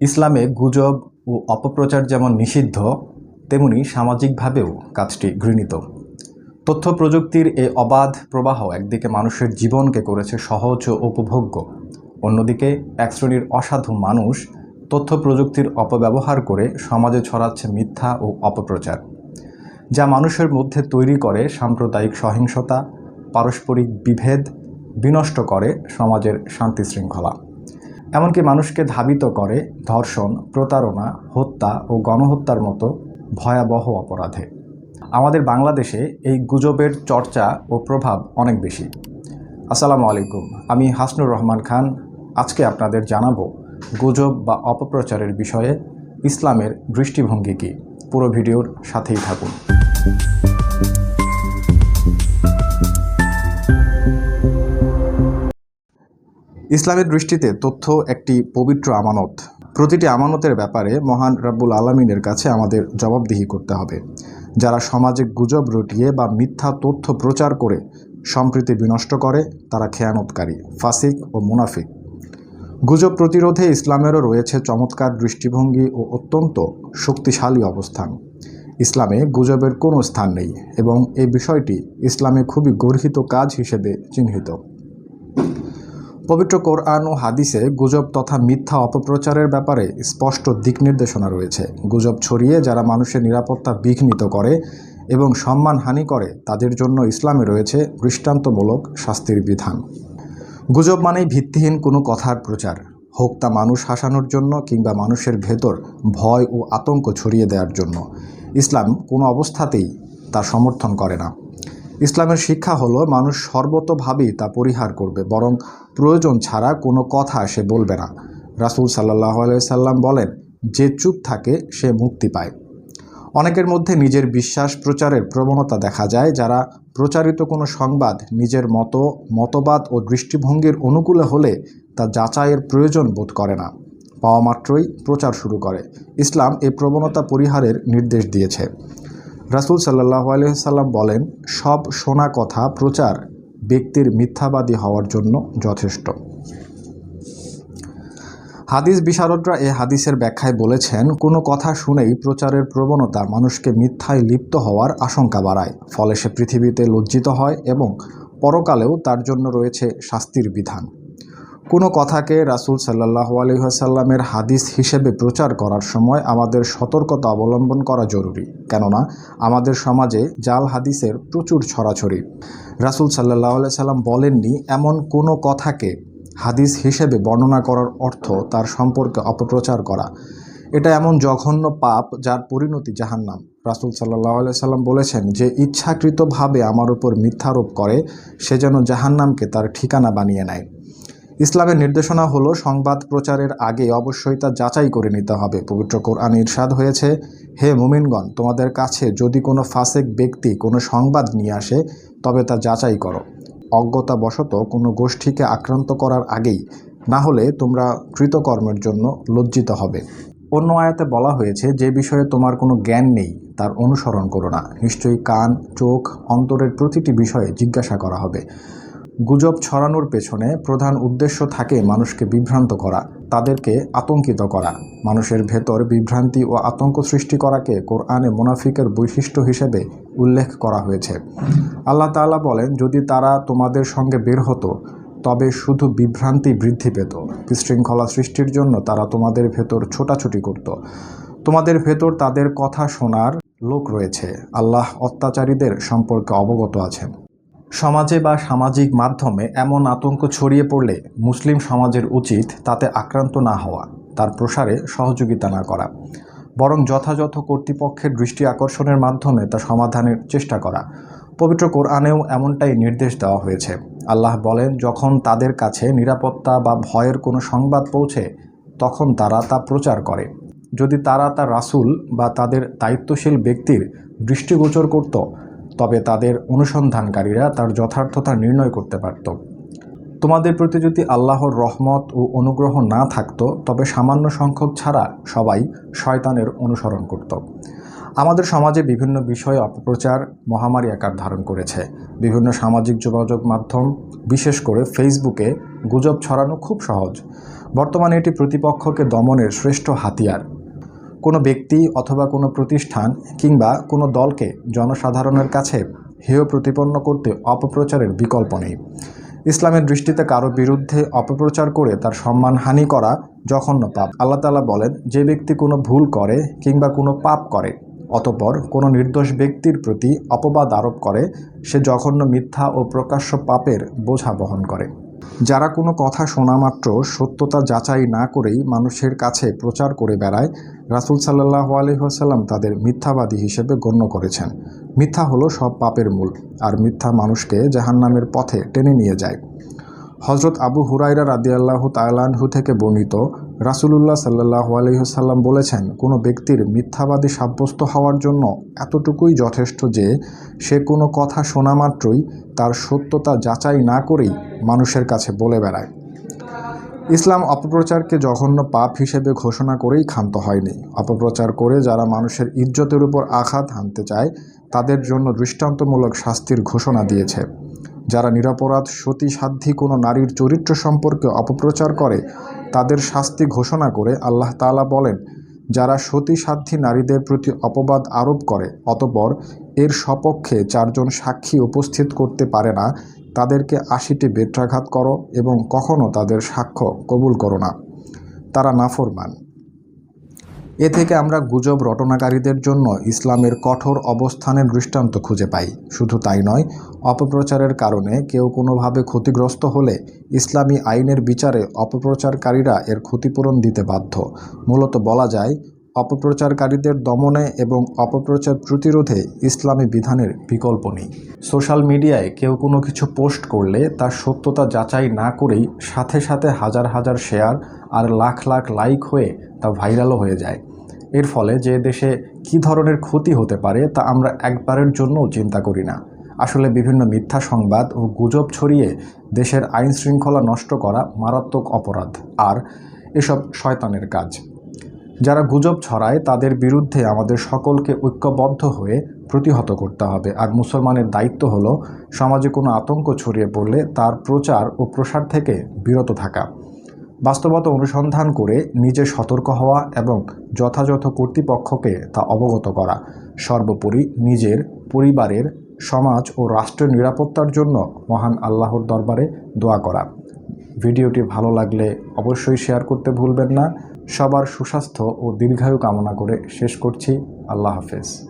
ইসলামে গুজব ও অপপ্রচার যেমন নিষিদ্ধ, তেমনি সামাজিকভাবেও কাজটি ঘৃণিত। তথ্য প্রযুক্তির এই অবাধ প্রবাহ একদিকে মানুষের জীবনকে করেছে সহজ ও উপভোগ্য, অন্যদিকে এক শ্রেণির অসাধু মানুষ তথ্য প্রযুক্তির অপব্যবহার করে সমাজে ছড়াচ্ছে মিথ্যা ও অপপ্রচার, যা মানুষের মধ্যে তৈরি করে সাম্প্রদায়িক সহিংসতা, পারস্পরিক বিভেদ, বিনষ্ট করে সমাজের শান্তি শৃঙ্খলা এমনকি মানুষকে ধাবিত করে ধর্ষণ, প্রতারণা, হত্যা ও গণহত্যার মতো ভয়াবহ অপরাধে। আমাদের বাংলাদেশে এই গুজবের চর্চা ও প্রভাব অনেক বেশি। আসসালামু আলাইকুম, আমি হাসনুর রহমান খান। আজকে আপনাদের জানাব গুজব বা অপপ্রচারের বিষয়ে ইসলামের দৃষ্টিভঙ্গি কী। পুরো ভিডিওর সাথেই থাকুন। ইসলামের দৃষ্টিতে তথ্য একটি পবিত্র আমানত। প্রতিটি আমানতের ব্যাপারে মহান রাব্বুল আলমিনের কাছে আমাদের জবাবদিহি করতে হবে। যারা সমাজে গুজব রটিয়ে বা মিথ্যা তথ্য প্রচার করে সম্প্রীতি বিনষ্ট করে, তারা খেয়ানতকারী, ফাসিক ও মুনাফিক। গুজব প্রতিরোধে ইসলামেরও রয়েছে চমৎকার দৃষ্টিভঙ্গি ও অত্যন্ত শক্তিশালী অবস্থান। ইসলামে গুজবের কোনো স্থান নেই এবং এই বিষয়টি ইসলামে খুবই গর্হিত কাজ হিসেবে চিহ্নিত। পবিত্র কোরআন ও হাদিসে গুজব তথা মিথ্যা অপপ্রচারের ব্যাপারে স্পষ্ট দিক নির্দেশনা রয়েছে। গুজব ছড়িয়ে যারা মানুষের নিরাপত্তা বিঘ্নিত করে এবং সম্মানহানি করে, তাদের জন্য ইসলামে রয়েছে দৃষ্টান্তমূলক শাস্তির বিধান। গুজব মানেই ভিত্তিহীন কোনো কথার প্রচার। হোক তা মানুষ হাসানোর জন্য কিংবা মানুষের ভেতর ভয় ও আতঙ্ক ছড়িয়ে দেওয়ার জন্য। ইসলাম কোনো অবস্থাতেই তা সমর্থন করে না। ইসলামের শিক্ষা হলো, মানুষ সর্বতভাবেই তা পরিহার করবে, বরং প্রয়োজন ছাড়া কোনো কথা সে বলবে না। রাসুল সাল্লাহ সাল্লাম বলেন, যে চুপ থাকে, সে মুক্তি পায়। অনেকের মধ্যে নিজের বিশ্বাস প্রচারের প্রবণতা দেখা যায়, যারা প্রচারিত কোনো সংবাদ নিজের মতো, মতবাদ ও দৃষ্টিভঙ্গির অনুকূলে হলে তা যাচাইয়ের প্রয়োজন বোধ করে না। পাওয়া মাত্রই প্রচার শুরু করে। ইসলাম এই প্রবণতা পরিহারের নির্দেশ দিয়েছে। রাসুল সাল্লাহ আলহিসাল্লাম বলেন, সব শোনা কথা প্রচার ব্যক্তির মিথ্যাবাদী হওয়ার জন্য যথেষ্ট। হাদিস বিশারদরা এ হাদিসের ব্যাখ্যায় বলেছেন, কোনো কথা শুনেই প্রচারের প্রবণতা মানুষকে মিথ্যায় লিপ্ত হওয়ার আশঙ্কা বাড়ায়। ফলে সে পৃথিবীতে লজ্জিত হয় এবং পরকালেও তার জন্য রয়েছে শাস্তির বিধান। কোনো কথাকে রাসুল সাল্লাহ আলহিহাসাল্লামের হাদিস হিসেবে প্রচার করার সময় আমাদের সতর্কতা অবলম্বন করা জরুরি। কেননা, আমাদের সমাজে জাল হাদিসের প্রচুর ছড়াছড়ি। রাসুল সাল্লাহ সাল্লাম বলেননি, এমন কোনো কথাকে হাদিস হিসেবে বর্ণনা করার অর্থ তার সম্পর্কে অপপ্রচার করা। এটা এমন জঘন্য পাপ যার পরিণতি জাহান্নাম। রাসুল সাল্লাহ সাল্লাম বলেছেন, যে ইচ্ছাকৃতভাবে আমার উপর মিথ্যারোপ করে, সে যেন জাহান্নামকে তার ঠিকানা বানিয়ে নেয়। ইসলামের নির্দেশনা হলো, সংবাদ প্রচারের আগে অবশ্যই তা যাচাই করে নিতে হবে। পবিত্র কোরআন ইরশাদ হয়েছে, হে মুমিনগণ, তোমাদের কাছে যদি কোনো ফাসেক ব্যক্তি কোনো সংবাদ নিয়ে আসে, তবে তা যাচাই করো। অজ্ঞতাবশত কোনো গোষ্ঠীকে আক্রান্ত করার আগেই, না হলে তোমরা কৃতকর্মের জন্য লজ্জিত হবে। অন্য আয়াতে বলা হয়েছে, যে বিষয়ে তোমার কোনো জ্ঞান নেই, তার অনুসরণ করো না। নিশ্চয়ই কান, চোখ, অন্তরের প্রতিটি বিষয়ে জিজ্ঞাসা করা হবে। গুজব ছড়ানোর পেছনে প্রধান উদ্দেশ্য থাকে মানুষকে বিভ্রান্ত করা, তাদেরকে আতঙ্কিত করা। মানুষের ভেতর বিভ্রান্তি ও আতঙ্ক সৃষ্টি করাকে কোরআনে মুনাফিকের বৈশিষ্ট্য হিসেবে উল্লেখ করা হয়েছে। আল্লাহ তাআলা বলেন, যদি তারা তোমাদের সঙ্গে বের হতো, তবে শুধু বিভ্রান্তি বৃদ্ধি পেত। বিশৃঙ্খলা সৃষ্টির জন্য তারা তোমাদের ভেতর ছোটাছুটি করত। তোমাদের ভেতর তাদের কথা শোনার লোক রয়েছে। আল্লাহ অত্যাচারীদের সম্পর্কে অবগত আছেন। সমাজে বা সামাজিক মাধ্যমে এমন আতঙ্ক ছড়িয়ে পড়লে মুসলিম সমাজের উচিত তাতে আক্রান্ত না হওয়া, তার প্রসারে সহযোগিতা না করা। বরং যথাযথ কর্তৃপক্ষের দৃষ্টি আকর্ষণের মাধ্যমে তা সমাধানের চেষ্টা করা। পবিত্র কোরআনেও এমনটাই নির্দেশ দেওয়া হয়েছে। আল্লাহ বলেন, যখন তাদের কাছে নিরাপত্তা বা ভয়ের কোনো সংবাদ পৌঁছে, তখন তারা তা প্রচার করে। যদি তারা তার রাসূল বা তাদের দায়িত্বশীল ব্যক্তির দৃষ্টিগোচর করত তবে তাদের অনুসন্ধানকারীরা তার যথার্থতা নির্ণয় করতে পারত। তোমাদের প্রতি যদি আল্লাহর রহমত ও অনুগ্রহ না থাকতো, তবে সামান্য সংখ্যক ছাড়া সবাই শয়তানের অনুসরণ করত। আমাদের সমাজে বিভিন্ন বিষয়ে অপপ্রচার, মহামারী আকার ধারণ করেছে। বিভিন্ন সামাজিক যোগাযোগ মাধ্যম, বিশেষ করে ফেসবুকে, গুজব ছড়ানো খুব সহজ। বর্তমানে এটি প্রতিপক্ষকে দমনের শ্রেষ্ঠ হাতিয়ার। কোনো ব্যক্তি অথবা কোনো প্রতিষ্ঠান কিংবা কোনো দলকে জনসাধারণের কাছে হেয় প্রতিপন্ন করতে অপপ্রচারের বিকল্প নেই। ইসলামের দৃষ্টিতে কারও বিরুদ্ধে অপপ্রচার করে তার সম্মানহানি করা জঘন্য পাপ। আল্লাহ তাআলা বলেন, যে ব্যক্তি কোনো ভুল করে কিংবা কোনো পাপ করে, অতপর কোনো নির্দোষ ব্যক্তির প্রতি অপবাদ আরোপ করে, সে জঘন্য মিথ্যা ও প্রকাশ্য পাপের বোঝা বহন করে। যারা কোনো কথা শোনা মাত্র সত্যতা যাচাই না করেই মানুষের কাছে প্রচার করে বেড়ায়, রাসুল সাল্লাহ আলহিহাসাল্লাম তাদের মিথ্যাবাদী হিসেবে গণ্য করেছেন। মিথ্যা হলো সব পাপের মূল, আর মিথ্যা মানুষকে জাহান্নামের পথে টেনে নিয়ে যায়। হজরত আবু হুরাইরা রাদিয়াল্লাহ তালানহু থেকে বর্ণিত রাসুলুল্লাহ সাল্লাহ আলহিহাসাল্লাম বলেছেন, কোনো ব্যক্তির মিথ্যাবাদী সাব্যস্ত হওয়ার জন্য এতটুকুই যথেষ্ট যে সে কোনো কথা শোনা মাত্রই তার সত্যতা যাচাই না করেই মানুষের কাছে বলে বেড়ায়। ইসলাম অপপ্রচারকে জঘন্য পাপ হিসেবে ঘোষণা করেই ক্ষান্ত হয়নি। অপপ্রচার করে যারা মানুষের ইজ্জতের উপর আঘাত হানতে চায়, তাদের জন্য দৃষ্টান্তমূলক শাস্তির ঘোষণা দিয়েছে। যারা নিরাপরাধ, সতীসাধ্যী কোনো নারীর চরিত্র সম্পর্কে অপপ্রচার করে তাদের শাস্তি ঘোষণা করে আল্লাহ তালা বলেন, যারা সতী সতীসাধ্যী নারীদের প্রতি অপবাদ আরোপ করে, অতপর এর সপক্ষে চারজন সাক্ষী উপস্থিত করতে পারে না, তাদেরকে আশিটি বেত্রাঘাত করো এবং কখনও তাদের সাক্ষ্য কবুল করো না। তারা নাফরমান। এ থেকে আমরা গুজব রটনাকারীদের জন্য ইসলামের কঠোর অবস্থানের দৃষ্টান্ত খুঁজে পাই। শুধু তাই নয়, অপপ্রচারের কারণে কেউ কোনোভাবে ক্ষতিগ্রস্ত হলে ইসলামী আইনের বিচারে অপপ্রচারকারীরা এর ক্ষতিপূরণ দিতে বাধ্য। মূলত বলা যায়, অপপ্রচারকারীদের দমনে এবং অপপ্রচার প্রতিরোধে ইসলামী বিধানের বিকল্প নেই। সোশ্যাল মিডিয়ায় কেউ কোনো কিছু পোস্ট করলে তার সত্যতা যাচাই না করেই সাথে সাথে হাজার হাজার শেয়ার আর লাখ লাখ লাইক হয়ে তা ভাইরালও হয়ে যায়। এর ফলে যে দেশে কী ধরনের ক্ষতি হতে পারে তা আমরা একবারের জন্যও চিন্তা করি না। আসলে বিভিন্ন মিথ্যা সংবাদ ও গুজব ছড়িয়ে দেশের আইন শৃঙ্খলা নষ্ট করা মারাত্মক অপরাধ, আর এসব শয়তানের কাজ। যারা গুজব ছড়ায় তাদের বিরুদ্ধে আমাদের সকলকে ঐক্যবদ্ধ হয়ে প্রতিহত করতে হবে, আর মুসলমানের দায়িত্ব হলো সমাজে কোনো আতঙ্ক ছড়িয়ে পড়লে তার প্রচার ও প্রসার থেকে বিরত থাকা। বাস্তবতা অনুসন্ধান করে নিজে সতর্ক হওয়া এবং যথাযথ কর্তৃপক্ষকে তা অবগত করা। সর্বোপরি নিজের পরিবারের, সমাজ ও রাষ্ট্রের নিরাপত্তার জন্য মহান আল্লাহর দরবারে দোয়া করা। ভিডিওটি ভালো লাগলে অবশ্যই শেয়ার করতে ভুলবেন না। সবার সুস্বাস্থ্য ও দীর্ঘায়ু কামনা করে শেষ করছি। আল্লাহ হাফেজ।